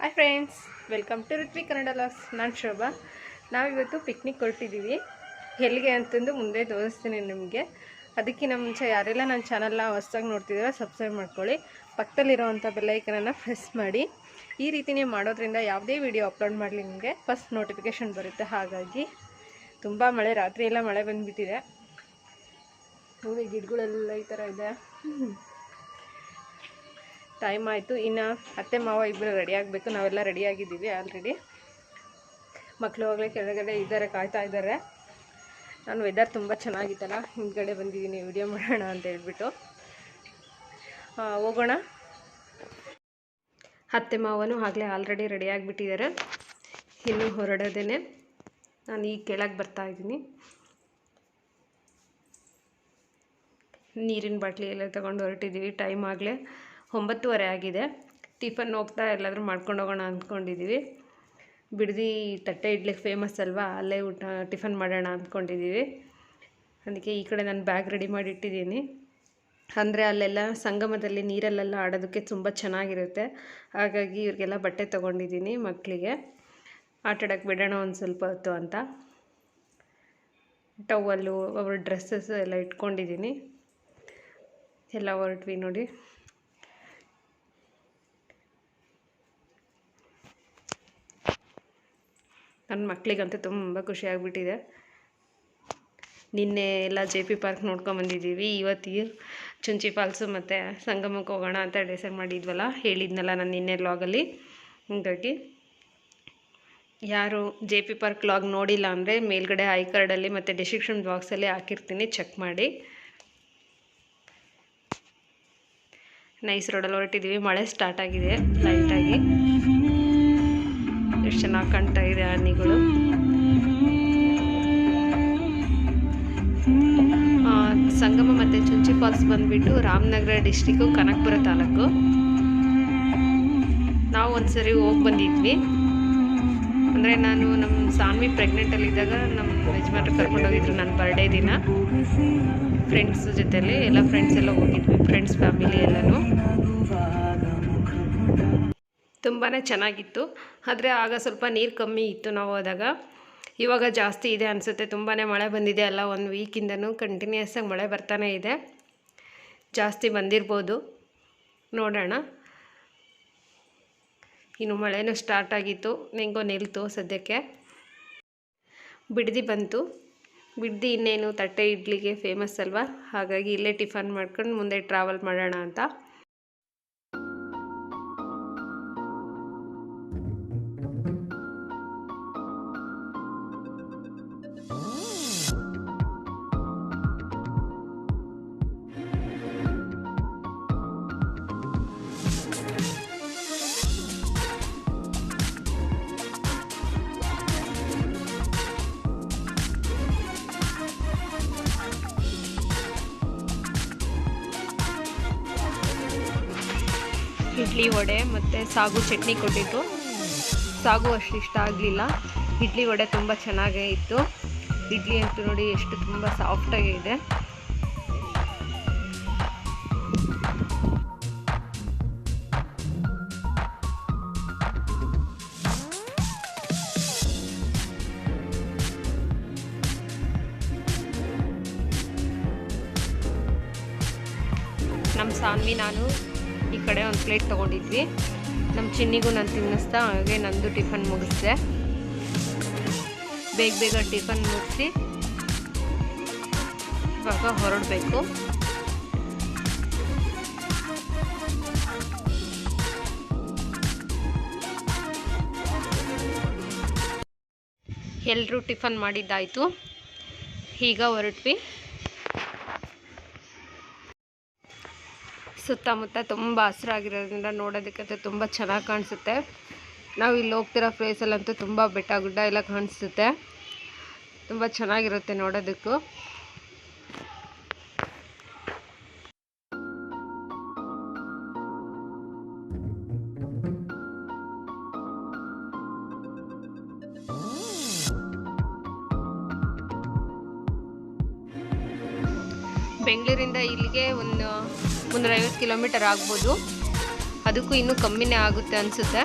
Hi friends welcome to Ritvi Kannada loss ನಾನು ಶೋಭಾ. ನಾವಿವತ್ತು picnic ಹೊರಟಿದ್ದೀವಿ ಎಲ್ಲಿಗೆ ಅಂತಂದು ಮುಂದೆ ತೋರಿಸ್ತೀನಿ ನಿಮಗೆ. ಅದಕ್ಕಿಂತ ಮುಂಚೆ ಯಾರೆಲ್ಲ ನನ್ನ ಚಾನಲ್ನ ಹೊಸ್ದಾಗಿ ನೋಡ್ತಿದ್ದೀರೋ ಸಬ್ಸ್ಕ್ರೈಬ್ ಮಾಡ್ಕೊಳ್ಳಿ. ಪಕ್ಕದಲ್ಲಿರೋವಂಥ ಬೆಲ್ಲೈಕನನ್ನು ಪ್ರೆಸ್ ಮಾಡಿ. ಈ ರೀತಿ ನೀವು ಮಾಡೋದ್ರಿಂದ ಯಾವುದೇ ವಿಡಿಯೋ ಅಪ್ಲೋಡ್ ಮಾಡಲಿ ನಿಮಗೆ ಫಸ್ಟ್ ನೋಟಿಫಿಕೇಷನ್ ಬರುತ್ತೆ. ಹಾಗಾಗಿ ತುಂಬ ಮಳೆ ರಾತ್ರಿ ಎಲ್ಲ ಮಳೆ ಬಂದುಬಿಟ್ಟಿದೆ. ಹೂವಿ ಗಿಡಗಳೆಲ್ಲ ಈ ಥರ ಇದೆ. ಟೈಮ್ ಆಯಿತು. ಇನ್ನು ಅತ್ತೆ, ಮಾವ ಇಬ್ಬರು ರೆಡಿ ಆಗಬೇಕು. ನಾವೆಲ್ಲ ರೆಡಿ ಆಗಿದ್ದೀವಿ ಆಲ್ರೆಡಿ ಮಕ್ಕಳು ಹೋಗಲೇ, ಕೆಳಗಡೆ ಇದ್ದಾರೆ, ಕಾಯ್ತಾ ಇದ್ದಾರೆ. ನಾನು ವೆದರ್ ತುಂಬ ಚೆನ್ನಾಗಿತ್ತಲ್ಲ. ಹಿಂದ್ಗಡೆ ಬಂದಿದ್ದೀನಿ ವಿಡಿಯೋ ಮಾಡೋಣ ಅಂತ ಹೇಳ್ಬಿಟ್ಟು. ಹೋಗೋಣ. ಅತ್ತೆ, ಮಾವನು ಆಗಲೇ ಆಲ್ರೆಡಿ ರೆಡಿ ಆಗಿಬಿಟ್ಟಿದ್ದಾರೆ. ಇನ್ನೂ ಹೊರಡೋದೇನೆ. ನಾನು ಈಗ ಕೆಳಗೆ ಬರ್ತಾ ಇದ್ದೀನಿ. ನೀರಿನ ಬಾಟ್ಲಿ ಎಲ್ಲ ತಗೊಂಡು ಹೊರಟಿದ್ದೀವಿ. ಟೈಮ್ ಆಗಲೇ ಒಂಬತ್ತುವರೆ ಆಗಿದೆ. ಟಿಫನ್ ಹೋಗ್ತಾ ಎಲ್ಲಾದರೂ ಮಾಡ್ಕೊಂಡು ಹೋಗೋಣ ಅಂದ್ಕೊಂಡಿದ್ದೀವಿ ಬಿಡದಿ ತಟ್ಟೆ ಇಡ್ಲಿ ಫೇಮಸ್ ಅಲ್ವಾ? ಅಲ್ಲೇ ಊಟ, ಟಿಫನ್ ಮಾಡೋಣ ಅಂದ್ಕೊಂಡಿದ್ದೀವಿ ಅದಕ್ಕೆ ಈ ಕಡೆ ನಾನು ಬ್ಯಾಗ್ ರೆಡಿ ಮಾಡಿ ಇಟ್ಟಿದ್ದೀನಿ ಅಂದರೆ ಅಲ್ಲೆಲ್ಲ ಸಂಗಮದಲ್ಲಿ ನೀರಲ್ಲೆಲ್ಲ ಆಡೋದಕ್ಕೆ ತುಂಬ ಚೆನ್ನಾಗಿರುತ್ತೆ. ಹಾಗಾಗಿ ಇವ್ರಿಗೆಲ್ಲ ಬಟ್ಟೆ ತೊಗೊಂಡಿದ್ದೀನಿ ಮಕ್ಕಳಿಗೆ ಆಟಾಡೋಕ್ಕೆ ಬಿಡೋಣ ಒಂದು ಸ್ವಲ್ಪ ಹೊತ್ತು ಅಂತ. ಟವಲ್ಲು ಅವ್ರ ಡ್ರೆಸ್ಸಸ್ ಎಲ್ಲ ಇಟ್ಕೊಂಡಿದ್ದೀನಿ. ಎಲ್ಲ ಹೊರಟ್ವಿ ನೋಡಿ. ನನ್ನ ಮಕ್ಕಳಿಗಂತೂ ತುಂಬ ಖುಷಿಯಾಗ್ಬಿಟ್ಟಿದೆ ನಿನ್ನೆ ಎಲ್ಲ ಜೆ ಪಿ ಪಾರ್ಕ್ ನೋಡ್ಕೊಂಬಂದಿದ್ದೀವಿ ಇವತ್ತಿಗೆ ಚುಂಚಿ ಫಾಲ್ಸು ಮತ್ತು ಸಂಗಮಕ್ಕೆ ಹೋಗೋಣ ಅಂತ ಡಿಸೈಡ್ ಮಾಡಿದ್ವಲ್ಲ, ಹೇಳಿದ್ನಲ್ಲ ನಾನು ನಿನ್ನೆ ಲಾಗಲ್ಲಿ ಹಾಗಾಗಿ ಯಾರು ಜೆ ಪಿ ಪಾರ್ಕ್ ಲಾಗ್ ನೋಡಿಲ್ಲ ಅಂದರೆ ಮೇಲ್ಗಡೆ ಐ ಕಾರ್ಡಲ್ಲಿ ಮತ್ತು ಡಿಸ್ಕ್ರಿಪ್ಷನ್ ಬಾಕ್ಸಲ್ಲಿ ಹಾಕಿರ್ತೀನಿ ಚೆಕ್ ಮಾಡಿ. ನೈಸ್ ರೋಡಲ್ಲಿ ಹೊರಟಿದ್ದೀವಿ. ಮಳೆ ಸ್ಟಾರ್ಟ್ ಆಗಿದೆ ಲೈಟಾಗಿ ಎಷ್ಟು ಚೆನ್ನಾಗಿ ಕಾಣ್ತಾ ಇದೆ ಆ, ಸಂಗಮ ಮತ್ತು ಚುಂಚಿ ಫಾಲ್ಸ್ ಬಂದುಬಿಟ್ಟು ರಾಮನಗರ ಡಿಸ್ಟಿಕ್ಕು ಕನಕಪುರ ತಾಲೂಕು. ನಾವು ಒಂದ್ಸರಿ ಹೋಗಿ ಬಂದಿದ್ವಿ. ಅಂದರೆ ನಾನು ನಮ್ಮ ಸಾನ್ವಿ ಪ್ರೆಗ್ನೆಂಟಲ್ಲಿದ್ದಾಗ ನಮ್ಮ ಯಜಮಾನ್ರು ಕರ್ಕೊಂಡೋಗಿದ್ರು ನನ್ನ ಬರ್ಡೇ ದಿನ. ಫ್ರೆಂಡ್ಸ್ ಜೊತೆಲಿ ಎಲ್ಲ ಫ್ರೆಂಡ್ಸ್ ಎಲ್ಲ ಹೋಗಿದ್ವಿ ಫ್ರೆಂಡ್ಸ್ ಫ್ಯಾಮಿಲಿ ಎಲ್ಲನೂ. ತುಂಬಾ ಚೆನ್ನಾಗಿತ್ತು. ಆದರೆ ಆಗ ಸ್ವಲ್ಪ ನೀರು ಕಮ್ಮಿ ಇತ್ತು ನಾವು ಹೋದಾಗ. ಇವಾಗ ಜಾಸ್ತಿ ಇದೆ ಅನಿಸುತ್ತೆ ತುಂಬಾ ಮಳೆ ಬಂದಿದೆ ಅಲ್ಲ, ಒಂದು ವೀಕಿಂದನೂ ಕಂಟಿನ್ಯೂಸ್ ಆಗಿ ಮಳೆ ಬರ್ತಾನೆ ಇದೆ. ಜಾಸ್ತಿ ಬಂದಿರ್ಬೋದು. ನೋಡೋಣ. ಇನ್ನು ಮಳೆನೂ ಸ್ಟಾರ್ಟ್ ಆಗಿತ್ತು ನಿಂಗೋ ನಿಲ್ತು ಸದ್ಯಕ್ಕೆ. ಬಿಡ್ದಿ ಬಂತು. ಬಿಡ್ದಿ ಇನ್ನೇನು ತಟ್ಟೆ ಇಡ್ಲಿಗೆ ಫೇಮಸ್ ಅಲ್ವಾ? ಹಾಗಾಗಿ ಇಲ್ಲೇ ಟಿಫನ್ ಮಾಡ್ಕೊಂಡು ಮುಂದೆ ಟ್ರಾವೆಲ್ ಮಾಡೋಣ ಅಂತ. ಸಾಗು ಚಟ್ನಿ ಕೊಟ್ಟಿತ್ತು. ಸಾಗು ಅಷ್ಟು ಇಷ್ಟ ಆಗಲಿಲ್ಲ. ಇಡ್ಲಿ ವಡೆ ತುಂಬ ಚೆನ್ನಾಗೇ ಇತ್ತು. ಇಡ್ಲಿ ಅಂತೂ ನೋಡಿ ಎಷ್ಟು ತುಂಬ ಸಾಫ್ಟಾಗಿ ಇದೆ. ನಮ್ಮ ಸಾನ್ವಿ ನಾನು ಈ ಕಡೆ ಒಂದು ಪ್ಲೇಟ್ ತೊಗೊಂಡಿದ್ವಿ. ನಮ್ಮ ಚಿನ್ನಿಗೂ ನಾನು ತಿನ್ನಿಸ್ತಾ, ಹಾಗೆ ನಂದು ಟಿಫನ್ ಮುಗಿಸಿದೆ. ಬೇಗ ಬೇಗ ಟಿಫನ್ ಮುಗಿಸಿ, ಇವಾಗ ಹೊರಡಬೇಕು. ಎಲ್ಲರೂ ಟಿಫನ್ ಮಾಡಿದ್ದಾಯಿತು. ಈಗ ಹೊರಟ್ವಿ. ಸುತ್ತಮುತ್ತ ತುಂಬ ಹಸಿರಾಗಿರೋದ್ರಿಂದ ನೋಡೋದಕ್ಕಂತೂ ತುಂಬ ಚೆನ್ನಾಗಿ ಕಾಣಿಸುತ್ತೆ. ನಾವು ಇಲ್ಲಿ ಹೋಗ್ತಿರೋ ಪ್ಲೇಸಲ್ಲಂತೂ ತುಂಬ ಬೆಟ್ಟ ಗುಡ್ಡ ಎಲ್ಲ ಕಾಣಿಸುತ್ತೆ. ತುಂಬ ಚೆನ್ನಾಗಿರುತ್ತೆ ನೋಡೋದಕ್ಕೂ. ಬೆಂಗಳೂರಿಂದ ಇಲ್ಲಿಗೆ ಒಂದು ಮುನ್ನೂರೈವತ್ತು ಕಿಲೋಮೀಟರ್ ಆಗ್ಬೋದು. ಅದಕ್ಕೂ ಇನ್ನೂ ಕಮ್ಮಿನೇ ಆಗುತ್ತೆ ಅನಿಸುತ್ತೆ.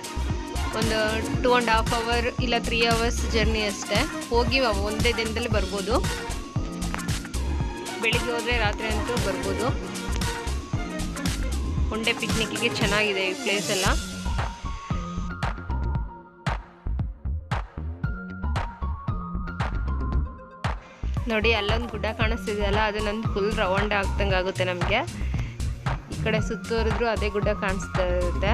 ಒಂದು ಟೂ ಆ್ಯಂಡ್ ಹಾಫ್ ಅವರ್ ಇಲ್ಲ ತ್ರೀ ಅವರ್ಸ್ ಜರ್ನಿ ಅಷ್ಟೇ. ಹೋಗಿ ಒಂದೇ ದಿನದಲ್ಲಿ ಬರ್ಬೋದು. ಬೆಳಿಗ್ಗೆ ಹೋದರೆ ರಾತ್ರಿ ಅಂತೂ ಬರ್ಬೋದು. ಒಂಡೆ ಪಿಕ್ನಿಕ್ಕಿಗೆ ಚೆನ್ನಾಗಿದೆ ಈ ಪ್ಲೇಸ್ ಎಲ್ಲ. ನೋಡಿ ಅಲ್ಲೊಂದು ಗುಡ್ಡ ಕಾಣಿಸ್ತಿದೆಯಲ್ಲ, ಅದು ನಂದು ಫುಲ್ ರೌಂಡ್ ಆಗ್ದಂಗೆ ಆಗುತ್ತೆ ನಮಗೆ. ಕಡೆ ಸುತ್ತೋರಿದ್ರು ಅದೇ ಗುಡ್ಡ ಕಾಣಿಸ್ತಾ ಇರುತ್ತೆ.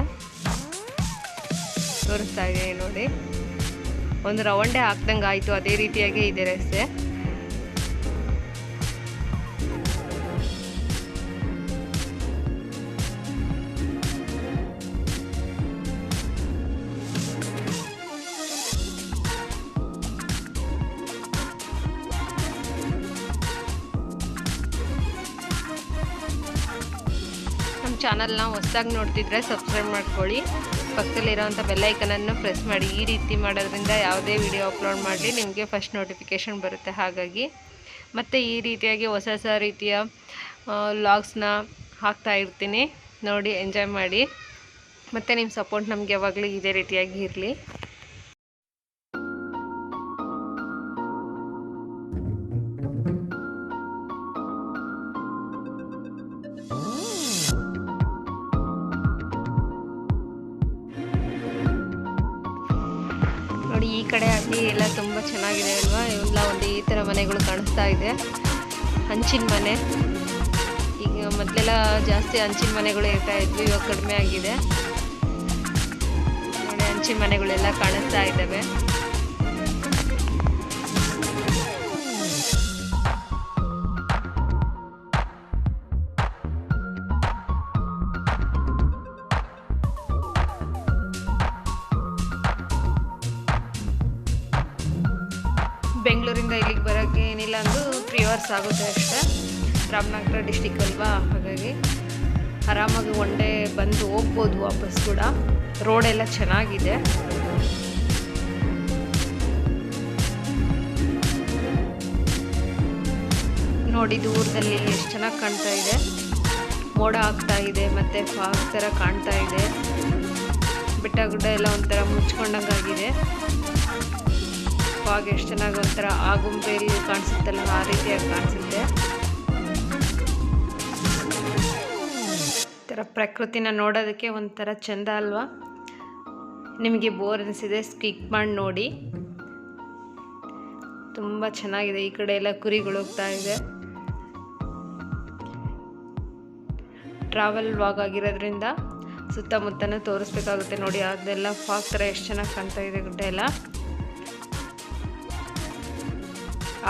ತೋರಿಸ್ತಾ ಇದೆ ನೋಡಿ. ಒಂದು ರೌಂಡೇ ಹಾಕ್ದಂಗೆ ಆಯಿತು ಅದೇ ರೀತಿಯಾಗಿ ಇದೆ ರಸ್ತೆ. ಚಾನಲ್ನ ಹೊಸದಾಗಿ ನೋಡ್ತಿದ್ರೆ ಸಬ್ಸ್ಕ್ರೈಬ್ ಮಾಡ್ಕೊಳ್ಳಿ. ಪಕ್ಕದಲ್ಲಿರೋವಂಥ ಬೆಲ್ಲೈಕನನ್ನು ಪ್ರೆಸ್ ಮಾಡಿ. ಈ ರೀತಿ ಮಾಡೋದ್ರಿಂದ ಯಾವುದೇ ವಿಡಿಯೋ ಅಪ್ಲೋಡ್ ಮಾಡಲಿ, ನಿಮಗೆ ಫಸ್ಟ್ ನೋಟಿಫಿಕೇಷನ್ ಬರುತ್ತೆ. ಹಾಗಾಗಿ ಮತ್ತು ಈ ರೀತಿಯಾಗಿ ಹೊಸ ಹೊಸ ರೀತಿಯ ವ್ಲಾಗ್ಸ್ನ ಹಾಕ್ತಾ ಇರ್ತೀನಿ. ನೋಡಿ ಎಂಜಾಯ್ ಮಾಡಿ. ಮತ್ತು ನಿಮ್ಮ ಸಪೋರ್ಟ್ ನಮಗೆ ಯಾವಾಗಲೂ ಇದೇ ರೀತಿಯಾಗಿ ಇರಲಿ. ನೋಡಿ ಈ ಕಡೆ ಅಲ್ಲಿ ಎಲ್ಲ ತುಂಬ ಚೆನ್ನಾಗಿದೆ ಅಲ್ವಾ? ಎಲ್ಲ ಒಂದು ಈ ಥರ ಮನೆಗಳು ಕಾಣಿಸ್ತಾ ಇದೆ. ಹಂಚಿನ ಮನೆ. ಈಗ ಮೊದಲೆಲ್ಲ ಜಾಸ್ತಿ ಹಂಚಿನ ಮನೆಗಳು ಇರ್ತಾ ಇದ್ವಿ, ಇವಾಗ ಕಡಿಮೆ ಆಗಿದೆ. ನೋಡಿ ಹಂಚಿನ ಮನೆಗಳೆಲ್ಲ ಕಾಣಿಸ್ತಾ ಇದ್ದಾವೆ ಬೆಂಗಳೂರಿಂದ ಇಲ್ಲಿಗೆ ಬರೋಕ್ಕೆ ಏನಿಲ್ಲ ಅಂದು ತ್ರೀ ಅವರ್ಸ್ ಆಗುತ್ತೆ ಅಷ್ಟೇ. ರಾಮನಗರ ಡಿಸ್ಟಿಕ್ ಅಲ್ವಾ? ಹಾಗಾಗಿ ಆರಾಮಾಗಿ ಒನ್ ಡೇ ಬಂದು ಹೋಗ್ಬೋದು ವಾಪಸ್ ಕೂಡ. ರೋಡ್ ಎಲ್ಲ ಚೆನ್ನಾಗಿದೆ. ನೋಡಿ ದೂರದಲ್ಲಿ ಎಷ್ಟು ಚೆನ್ನಾಗಿ ಕಾಣ್ತಾ ಇದೆ. ಮೋಡ ಆಗ್ತಾ ಇದೆ, ಮತ್ತು ಫಾಗ್ ಥರ ಕಾಣ್ತಾ ಇದೆ. ಬೆಟ್ಟ ಗುಡ್ಡ ಎಲ್ಲ ಒಂಥರ ಮುಚ್ಕೊಂಡಂಗಾಗಿದೆ. ಫಾಗ್ ಎಷ್ಟು ಚೆನ್ನಾಗಿ ಒಂಥರ ಆಗುಂಬೆಯಲ್ಲಿ ಕಾಣಿಸುತ್ತಲ್ಲ, ಆ ರೀತಿಯಾಗಿ ಕಾಣಿಸುತ್ತೆ. ಥರ ಪ್ರಕೃತಿನ ನೋಡೋದಕ್ಕೆ ಒಂಥರ ಚೆಂದ ಅಲ್ವಾ? ನಿಮಗೆ ಬೋರ್ ಅನಿಸಿದೆ ಸ್ಕಿಕ್ ಮಾಡಿ ನೋಡಿ. ತುಂಬ ಚೆನ್ನಾಗಿದೆ, ಈ ಕಡೆ ಎಲ್ಲ ಕುರಿಗಳು ಹೋಗ್ತಾ ಇದೆ. ಟ್ರಾವೆಲ್ ವಾಗ್ ಆಗಿರೋದ್ರಿಂದ ಸುತ್ತಮುತ್ತನೂ ತೋರಿಸ್ಬೇಕಾಗುತ್ತೆ ನೋಡಿ, ಅದೆಲ್ಲ ಫಾಗ್ ಥರ ಎಷ್ಟು ಚೆನ್ನಾಗಿ ಕಾಣ್ತಾ ಇದೆ ಗುಡ್ಡ ಎಲ್ಲ.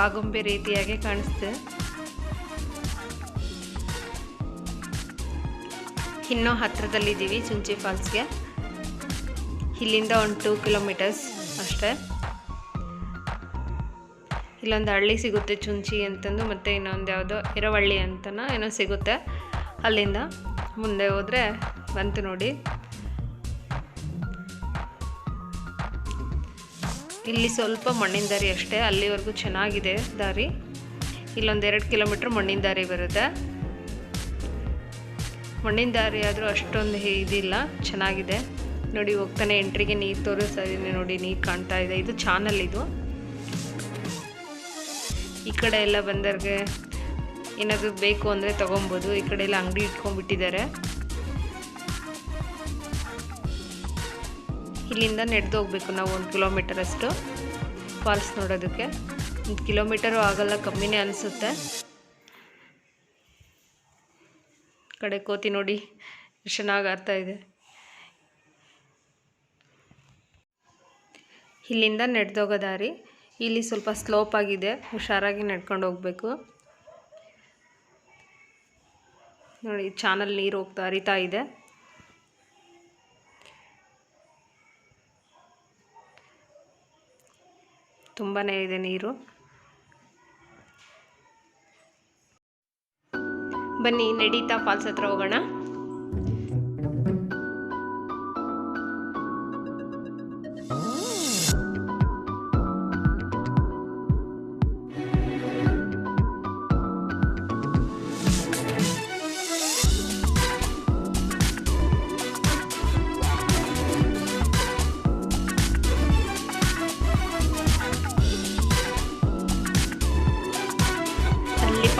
ಆಗುಂಬೆ ರೀತಿಯಾಗಿ ಕಾಣಿಸ್ತದೆ. ಇನ್ನೂ ಹತ್ತಿರದಲ್ಲಿದ್ದೀವಿ ಚುಂಚಿ ಫಾಲ್ಸ್ಗೆ. ಇಲ್ಲಿಂದ ಒಂದು ಟೂ ಕಿಲೋಮೀಟರ್ಸ್ ಅಷ್ಟೇ. ಇಲ್ಲೊಂದು ಹಳ್ಳಿ ಸಿಗುತ್ತೆ ಚುಂಚಿ ಅಂತಂದು, ಮತ್ತು ಇನ್ನೊಂದು ಯಾವುದೋ ಇರವಳ್ಳಿ ಅಂತನೋ ಏನೋ ಸಿಗುತ್ತೆ ಅಲ್ಲಿಂದ. ಮುಂದೆ ಹೋದರೆ ಬಂತು ನೋಡಿ. ಇಲ್ಲಿ ಸ್ವಲ್ಪ ಮಣ್ಣಿನ ದಾರಿ ಅಷ್ಟೇ, ಅಲ್ಲಿವರೆಗೂ ಚೆನ್ನಾಗಿದೆ ದಾರಿ. ಇಲ್ಲೊಂದು ಎರಡು ಕಿಲೋಮೀಟ್ರ್ ಮಣ್ಣಿನ ದಾರಿ ಬರುತ್ತೆ. ಮಣ್ಣಿನ ದಾರಿ ಆದರೂ ಅಷ್ಟೊಂದು ಇದಿಲ್ಲ, ಚೆನ್ನಾಗಿದೆ. ನೋಡಿ, ಹೋಗ್ತಾನೆ, ಎಂಟ್ರಿಗೆ ನೀರು ತೋರಿಸ್ತಾ ಇದ್ದೀನಿ ನೋಡಿ, ನೀರು ಕಾಣ್ತಾ ಇದೆ. ಇದು ಚಾನಲ್ ಇದು. ಈ ಕಡೆ ಎಲ್ಲ ಬಂದವ್ರಿಗೆ ಏನಾದರೂ ಬೇಕು ಅಂದರೆ ತೊಗೊಬೋದು. ಈ ಕಡೆ ಎಲ್ಲ ಅಂಗಡಿ ಇಟ್ಕೊಂಡ್ಬಿಟ್ಟಿದ್ದಾರೆ. ಇಲ್ಲಿಂದ ನಡೆದು ಹೋಗಬೇಕು ನಾವು ಒಂದು ಕಿಲೋಮೀಟರ್ ಅಷ್ಟು. ಫಾಲ್ಸ್ ನೋಡೋದಕ್ಕೆ. ಒಂದು ಕಿಲೋಮೀಟರು ಆಗಲ್ಲ, ಕಮ್ಮಿನೇ ಅನಿಸುತ್ತೆ. ಕಡೆ ಕೋತಿ ನೋಡಿ ಚೆನ್ನಾಗಿ ಆಗ್ತಾ ಇದೆ. ಇಲ್ಲಿಂದ ನಡೆದೋಗೋ ದಾರಿ. ಇಲ್ಲಿ ಸ್ವಲ್ಪ ಸ್ಲೋಪ್ ಆಗಿದೆ, ಹುಷಾರಾಗಿ ನಡ್ಕೊಂಡು ಹೋಗಬೇಕು. ನೋಡಿ ಚಾನಲ್ ನೀರು ಹೋಗ್ತಾ ಹರಿತಾ ಇದೆ. ತುಂಬಾ ಇದೆ ನೀರು. ಬನ್ನಿ ನಡೀತಾ ಫಾಲ್ಸ್ ಹತ್ರ ಹೋಗೋಣ.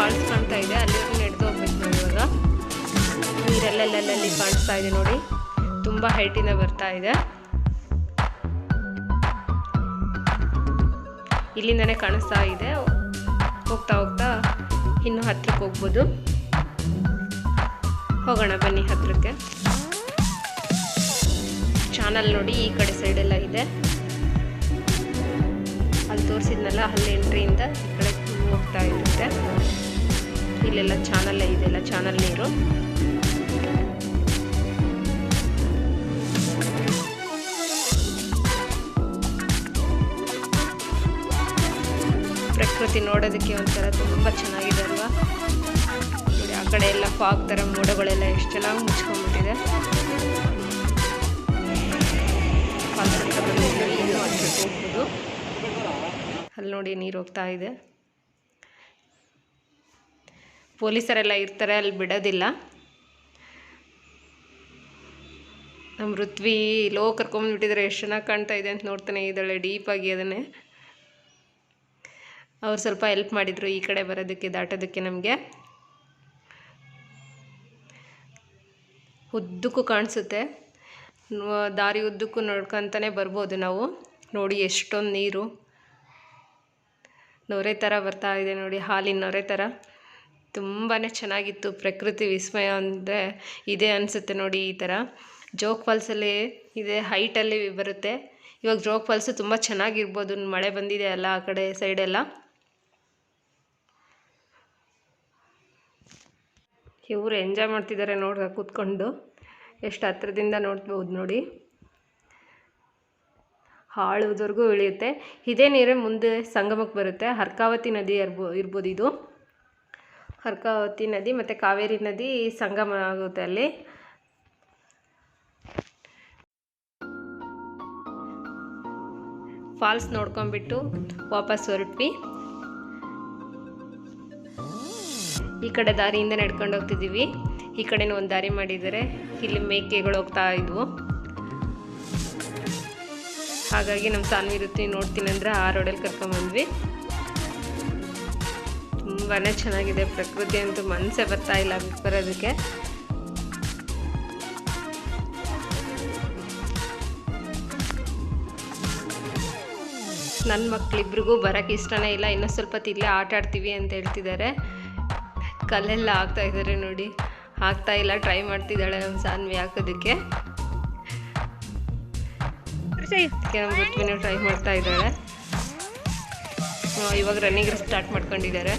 ಫಾಲ್ಸ್ ಕಾಣ್ತಾ ಇದೆ. ಅಲ್ಲಿ ನಡೆದು ಹೋಗ್ಬೇಕು ನಾವು ಇವಾಗ. ನೀರಲ್ಲಲ್ಲಲ್ಲಿ ಕಾಣಿಸ್ತಾ ಇದೆ ನೋಡಿ. ತುಂಬ ಹೈಟಿಂದ ಬರ್ತಾ ಇದೆ. ಇಲ್ಲಿಂದನೇ ಕಾಣಿಸ್ತಾ ಇದೆ. ಹೋಗ್ತಾ ಹೋಗ್ತಾ ಇನ್ನು ಹತ್ತಿರಕ್ಕೆ ಹೋಗ್ಬೋದು. ಹೋಗೋಣ ಬನ್ನಿ ಹತ್ತಿರಕ್ಕೆ ಚಾನಲ್ ನೋಡಿ ಈ ಕಡೆ ಸೈಡೆಲ್ಲ ಇದೆ. ಅಲ್ಲಿ ತೋರಿಸಿದ್ನಲ್ಲ, ಅಲ್ಲಿ ಎಂಟ್ರಿಯಿಂದ ಈ ಕಡೆ ಹೋಗ್ತಾ ಇರುತ್ತೆ. ಇಲ್ಲೆಲ್ಲ ಚಾನಲ್ ಇದೆಲ್ಲ ಚಾನಲ್ ನೀರು ಪ್ರಕೃತಿ ನೋಡೋದಕ್ಕೆ ಒಂಥರ ತುಂಬ ಚೆನ್ನಾಗಿದೆ ಅಲ್ವಾ? ನೋಡಿ, ಆ ಕಡೆ ಎಲ್ಲ ಫಾಗ್ ಥರ ಮೋಡಗಳೆಲ್ಲ ಎಷ್ಟು ಚೆನ್ನಾಗಿ ಮುಚ್ಕೊಂಡ್ಬಿಟ್ಟಿದೆ. ಅಲ್ಲಿ ನೋಡಿ ನೀರು ಹೋಗ್ತಾ ಇದೆ. ಪೊಲೀಸರೆಲ್ಲ ಇರ್ತಾರೆ, ಅಲ್ಲಿ ಬಿಡೋದಿಲ್ಲ. ನಮ್ಮ ಋತ್ವಿ ಲೋ ಕರ್ಕೊಂಬಂದ್ಬಿಟ್ಟಿದ್ರೆ ಎಷ್ಟು ಚೆನ್ನಾಗಿ ಕಾಣ್ತಾ ಇದೆ ಅಂತ ನೋಡ್ತಾನೆ ಇದ್ದಾಳೆ ಡೀಪಾಗಿ ಅದನ್ನೇ. ಅವ್ರು ಸ್ವಲ್ಪ ಹೆಲ್ಪ್ ಮಾಡಿದರು ಈ ಕಡೆ ಬರೋದಕ್ಕೆ, ದಾಟೋದಕ್ಕೆ ನಮಗೆ. ಉದ್ದಕ್ಕೂ ಕಾಣಿಸುತ್ತೆ. ದಾರಿ ಉದ್ದಕ್ಕೂ ನೋಡ್ಕೊತಾನೆ ಬರ್ಬೋದು ನಾವು. ನೋಡಿ ಎಷ್ಟೊಂದು ನೀರು. ನೊರೆ ಥರ ಬರ್ತಾ ಇದೆ ನೋಡಿ, ಹಾಲಿನ ನೊರೆ ಥರ. ತುಂಬಾ ಚೆನ್ನಾಗಿತ್ತು. ಪ್ರಕೃತಿ ವಿಸ್ಮಯ ಅಂದರೆ ಇದೇ ಅನಿಸುತ್ತೆ ನೋಡಿ ಈ ಥರ ಜೋಗ್ ಫಾಲ್ಸಲ್ಲಿ ಇದೆ ಹೈಟಲ್ಲಿ ಬರುತ್ತೆ. ಇವಾಗ ಜೋಗ್ ಫಾಲ್ಸು ತುಂಬ ಚೆನ್ನಾಗಿರ್ಬೋದು. ಮಳೆ ಬಂದಿದೆ ಅಲ್ಲ ಆ ಕಡೆ ಸೈಡೆಲ್ಲ ಇವರು ಎಂಜಾಯ್ ಮಾಡ್ತಿದ್ದಾರೆ ನೋಡ್ರಿ ಕೂತ್ಕೊಂಡು. ಎಷ್ಟು ಹತ್ರದಿಂದ ನೋಡ್ಬೋದು ನೋಡಿ. ಹಾಳುದವರೆಗೂ ಇಳಿಯುತ್ತೆ. ಇದೇ ನೀರೇ ಮುಂದೆ ಸಂಗಮಕ್ಕೆ ಬರುತ್ತೆ. ಹರ್ಕಾವತಿ ನದಿ ಇರ್ಬೋ, ಇರ್ಬೋದು ಇದು. ಹರ್ಕಾವತಿ ನದಿ ಮತ್ತು ಕಾವೇರಿ ನದಿ ಸಂಗಮ ಆಗುತ್ತೆ ಅಲ್ಲಿ. ಫಾಲ್ಸ್ ನೋಡ್ಕೊಂಬಿಟ್ಟು ವಾಪಸ್ ಹೊರಟ್ವಿ. ಈ ಕಡೆ ದಾರಿಯಿಂದ ನಡ್ಕೊಂಡು ಹೋಗ್ತಿದ್ದೀವಿ ಈ ಕಡೆನೂ ಒಂದು ದಾರಿ ಮಾಡಿದ್ದಾರೆ ಇಲ್ಲಿ ಮೇಕೆಗಳು ಹೋಗ್ತಾ ಇದ್ವು. ಹಾಗಾಗಿ ನಮ್ಮ ಸಾನ್ವಿ ವೃತ್ತಿ ನೋಡ್ತೀನಿ ಅಂದರೆ ಆ ರೋಡಲ್ಲಿ ಕರ್ಕೊಂಬಂದ್ವಿ ತುಂಬಾ ಚೆನ್ನಾಗಿದೆ ಪ್ರಕೃತಿ ಅಂತೂ ಮನಸ್ಸೇ ಬರ್ತಾ ಇಲ್ಲ ಬರೋದಕ್ಕೆ ನನ್ನ ಮಕ್ಕಳಿಬ್ರಿಗೂ ಬರೋಕ್ಕೆ ಇಷ್ಟನೇ ಇಲ್ಲ, ಇನ್ನೂ ಸ್ವಲ್ಪ ಇಲ್ಲೇ ಆಟ ಆಡ್ತೀವಿ ಅಂತ ಹೇಳ್ತಿದ್ದಾರೆ ಕಲ್ಲೆಲ್ಲ ಆಗ್ತಾ ಇದ್ದಾರೆ ನೋಡಿ. ಆಗ್ತಾ ಇಲ್ಲ, ಟ್ರೈ ಮಾಡ್ತಿದ್ದಾಳೆ ನಮ್ಮ ಸಾನ್ವಿ ಹಾಕೋದಕ್ಕೆ. ಟ್ರೈ ಮಾಡ್ತಾ ಇದ್ದಾಳೆ ಇವಾಗ ರನ್ನಿಂಗ್ ಸ್ಟಾರ್ಟ್ ಮಾಡ್ಕೊಂಡಿದ್ದಾರೆ.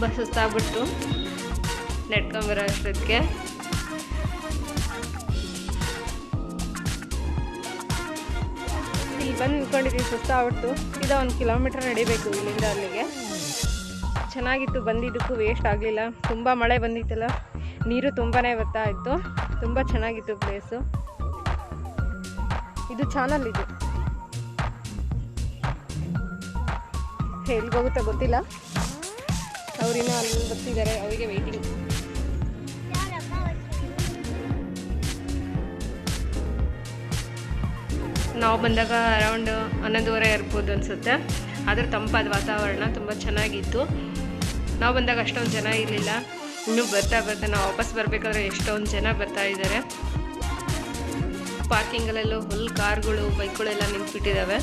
ತುಂಬ ಸುಸ್ತಾಗ್ಬಿಟ್ಟು ನಡ್ಕೊಂಬರೋ ಅಷ್ಟೊತ್ತಿಗೆ. ಇಲ್ಲಿ ಬಂದು ನಿಂತ್ಕೊಂಡಿದ್ದೀವಿ ಸುಸ್ತಾಗ್ಬಿಟ್ಟು ಇದು ಒಂದು ಕಿಲೋಮೀಟ್ರ್ ನಡಿಬೇಕು ಇಲ್ಲಿಂದ ಅಲ್ಲಿಗೆ. ಚೆನ್ನಾಗಿತ್ತು, ಬಂದಿದ್ದಕ್ಕೂ ವೇಸ್ಟ್ ಆಗಲಿಲ್ಲ. ತುಂಬ ಮಳೆ ಬಂದಿತ್ತಲ್ಲ, ನೀರು ತುಂಬಾ ಬರ್ತಾ ಇತ್ತು. ತುಂಬ ಚೆನ್ನಾಗಿತ್ತು ಪ್ಲೇಸು ಇದು ಚಾನಲ್ ಇದು. ಎಲ್ಲಿಗೆ ಹೋಗುತ್ತಾ ಗೊತ್ತಿಲ್ಲ. ಅವರಿನ್ನೂ ಅಲ್ಲಿ ಬರ್ತಿದ್ದಾರೆ, ಅವರಿಗೆ ವೆಯ್ಟಿಂಗ್ ನಾವು ಬಂದಾಗ ಅರೌಂಡ್ ಹನ್ನೊಂದುವರೆ ಇರ್ಬೋದು ಅನಿಸುತ್ತೆ. ಆದರೆ ತಂಪಾದ ವಾತಾವರಣ ತುಂಬ ಚೆನ್ನಾಗಿತ್ತು. ನಾವು ಬಂದಾಗ ಅಷ್ಟೊಂದು ಜನ ಇರಲಿಲ್ಲ. ಇನ್ನೂ ಬರ್ತಾ ಬರ್ತಾ ನಾವು ವಾಪಸ್ ಬರಬೇಕಾದ್ರೆ ಎಷ್ಟೊಂದು ಜನ ಬರ್ತಾ ಇದ್ದಾರೆ. ಪಾರ್ಕಿಂಗಲ್ಲೆಲ್ಲೂ ಫುಲ್ ಕಾರ್ಗಳು ಬೈಕ್ಗಳೆಲ್ಲ ನಿಂತ್ಬಿಟ್ಟಿದ್ದಾವೆ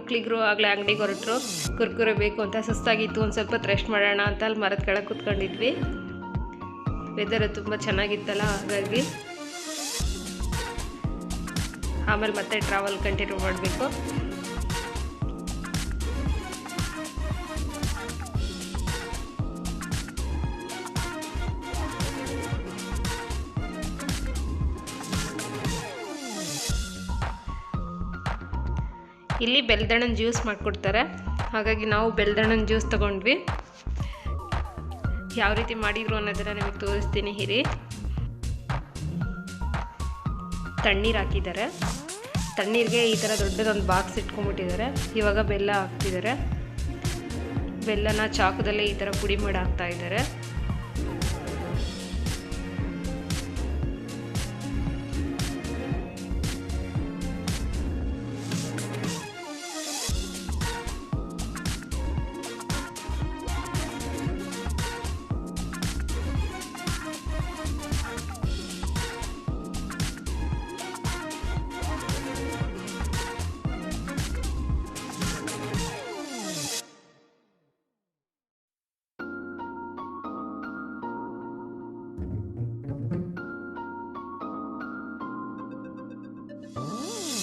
ನನ್ನ ಮಕ್ಳಿಗರು ಆಗಲೇ ಅಂಗಡಿಗೆ ಹೊರಟರು ಕುರ್ಕುರೆ ಬೇಕು ಅಂತ ಸುಸ್ತಾಗಿತ್ತು, ಒಂದು ಸ್ವಲ್ಪ ರೆಸ್ಟ್ ಮಾಡೋಣ ಅಂತ ಅಲ್ಲಿ ಮರದ ಕೆಳಗೆ ಕೂತ್ಕೊಂಡಿದ್ವಿ. ವೆದರ್ ತುಂಬ ಚೆನ್ನಾಗಿತ್ತಲ್ಲ, ಹಾಗಾಗಿ. ಆಮೇಲೆ ಮತ್ತೆ ಟ್ರಾವೆಲ್ ಕಂಟಿನ್ಯೂ ಮಾಡಬೇಕು. ಇಲ್ಲಿ ಬೆಲ್ದಣ್ಣನ ಜ್ಯೂಸ್ ಮಾಡಿಕೊಡ್ತಾರೆ. ಹಾಗಾಗಿ ನಾವು ಬೆಲ್ದಣ್ಣನ ಜ್ಯೂಸ್ ತೊಗೊಂಡ್ವಿ. ಯಾವ ರೀತಿ ಮಾಡಿದ್ರು ಅನ್ನೋದನ್ನು ನಿಮಗೆ ತೋರಿಸ್ತೀನಿ, ಹಿರಿ. ತಣ್ಣೀರು ಹಾಕಿದ್ದಾರೆ. ತಣ್ಣೀರಿಗೆ ಈ ಥರ ದೊಡ್ಡದೊಂದು ಬಾಕ್ಸ್ ಇಟ್ಕೊಂಡ್ಬಿಟ್ಟಿದ್ದಾರೆ. ಇವಾಗ ಬೆಲ್ಲ ಹಾಕ್ತಿದ್ದಾರೆ. ಬೆಲ್ಲನ ಚಾಕುದಲ್ಲೇ ಈ ಥರ ಪುಡಿ ಮಾಡಿ ಹಾಕ್ತಾ ಇದ್ದಾರೆ.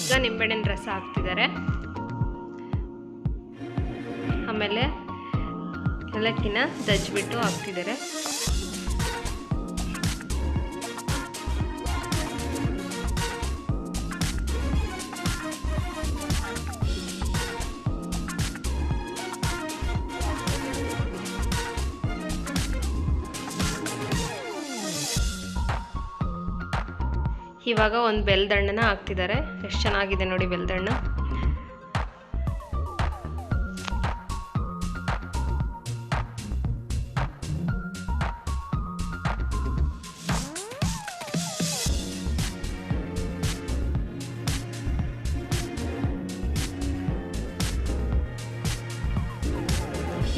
ಈಗ ನಿಂಬೆಹಣ್ಣಿನ ರಸ ಹಾಕ್ತಿದ್ದಾರೆ. ಆಮೇಲೆ ಏಲಕ್ಕಿನ ದಜ್ಜಿಬಿಟ್ಟು ಹಾಕ್ತಿದ್ದಾರೆ. ಇವಾಗ ಒಂದು ಬೆಲ್ದಣ್ಣನ ಹಾಕ್ತಿದ್ದಾರೆ. ಎಷ್ಟು ಚೆನ್ನಾಗಿದೆ ನೋಡಿ ಬೆಲ್ದಣ್ಣ.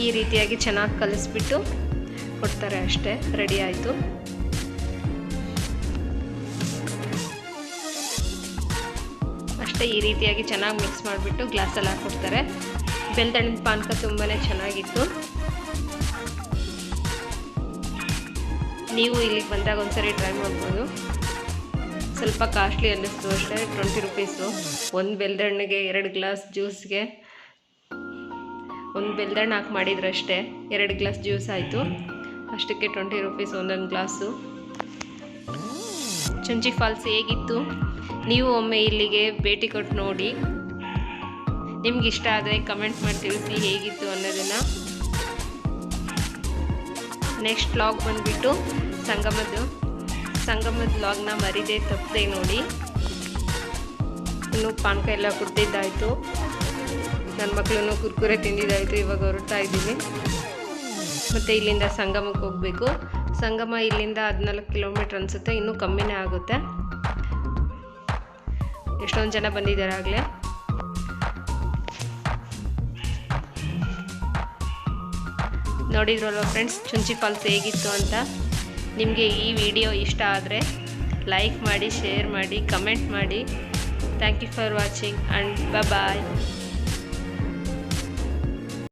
ಈ ರೀತಿಯಾಗಿ ಚೆನ್ನಾಗಿ ಕಲಿಸ್ಬಿಟ್ಟು ಕೊಡ್ತಾರೆ ಅಷ್ಟೇ. ರೆಡಿ ಆಯಿತು. ಅಷ್ಟೇ ಈ ರೀತಿಯಾಗಿ ಚೆನ್ನಾಗಿ ಮಿಕ್ಸ್ ಮಾಡಿಬಿಟ್ಟು ಗ್ಲಾಸಲ್ಲಿ ಹಾಕ್ಕೊಡ್ತಾರೆ. ಬೆಲ್ದಣ್ಣಿನ ಪಾನಕ ತುಂಬಾ ಚೆನ್ನಾಗಿತ್ತು. ನೀವು ಇಲ್ಲಿಗೆ ಬಂದಾಗ ಒಂದ್ಸರಿ ಟ್ರೈ ಮಾಡ್ಬೋದು. ಸ್ವಲ್ಪ ಕಾಸ್ಟ್ಲಿ ಅನ್ನಿಸ್ತು ಅಷ್ಟೇ ಟ್ವೆಂಟಿ ರುಪೀಸು ಒಂದು ಬೆಲ್ದಣ್ಣಿಗೆ ಎರಡು ಗ್ಲಾಸ್ ಜ್ಯೂಸ್ಗೆ ಒಂದು ಬೆಲ್ದಣ್ಣು ಹಾಕಿ ಮಾಡಿದ್ರಷ್ಟೇ, ಎರಡು ಗ್ಲಾಸ್ ಜ್ಯೂಸ್ ಆಯಿತು. ಅಷ್ಟಕ್ಕೆ ಟ್ವೆಂಟಿ ರುಪೀಸ್ ಒಂದೊಂದು ಗ್ಲಾಸು ಚುಂಚಿ ಫಾಲ್ಸ್ ಹೇಗಿತ್ತು? ನೀವು ಒಮ್ಮೆ ಇಲ್ಲಿಗೆ ಭೇಟಿ ಕೊಟ್ಟು ನೋಡಿ. ನಿಮ್ಗೆ ಇಷ್ಟ ಆದರೆ ಕಮೆಂಟ್ ಮಾಡಿ ತಿಳಿಸಿ ಹೇಗಿತ್ತು ಅನ್ನೋದನ್ನು. ನೆಕ್ಸ್ಟ್ ಬ್ಲಾಗ್ ಬಂದುಬಿಟ್ಟು ಸಂಗಮದ್ದು. ಸಂಗಮದ ವ್ಲಾಗ್ನ ಮರಿದೆ ತಪ್ಪದೆ ನೋಡಿ. ಇನ್ನು ಪಾನಕ ಎಲ್ಲ ಕುಡ್ದಿದ್ದಾಯಿತು. ನನ್ನ ಮಕ್ಕಳು ಕುರ್ಕುರೆ ತಿಂದಿದ್ದಾಯಿತು, ಇವಾಗ ಹೊರಡ್ತಾ ಇದ್ದೀವಿ ಮತ್ತು ಇಲ್ಲಿಂದ ಸಂಗಮಕ್ಕೆ ಹೋಗಬೇಕು. ಸಂಗಮ ಇಲ್ಲಿಂದ ಹದಿನಾಲ್ಕು ಕಿಲೋಮೀಟ್ರ್ ಅನಿಸುತ್ತೆ, ಇನ್ನೂ ಕಮ್ಮಿನೇ ಆಗುತ್ತೆ. ಎಷ್ಟೊಂದು ಜನ ಬಂದಿದ್ದಾರೆ ಆಗಲೇ ನೋಡಿದ್ರಲ್ವ ಫ್ರೆಂಡ್ಸ್, ಚುಂಚಿ ಫಾಲ್ಸ್ ಹೇಗಿತ್ತು ಅಂತ? ನಿಮಗೆ ಈ ವಿಡಿಯೋ ಇಷ್ಟ ಆದರೆ ಲೈಕ್ ಮಾಡಿ, ಶೇರ್ ಮಾಡಿ, ಕಮೆಂಟ್ ಮಾಡಿ. Thank you for watching and bye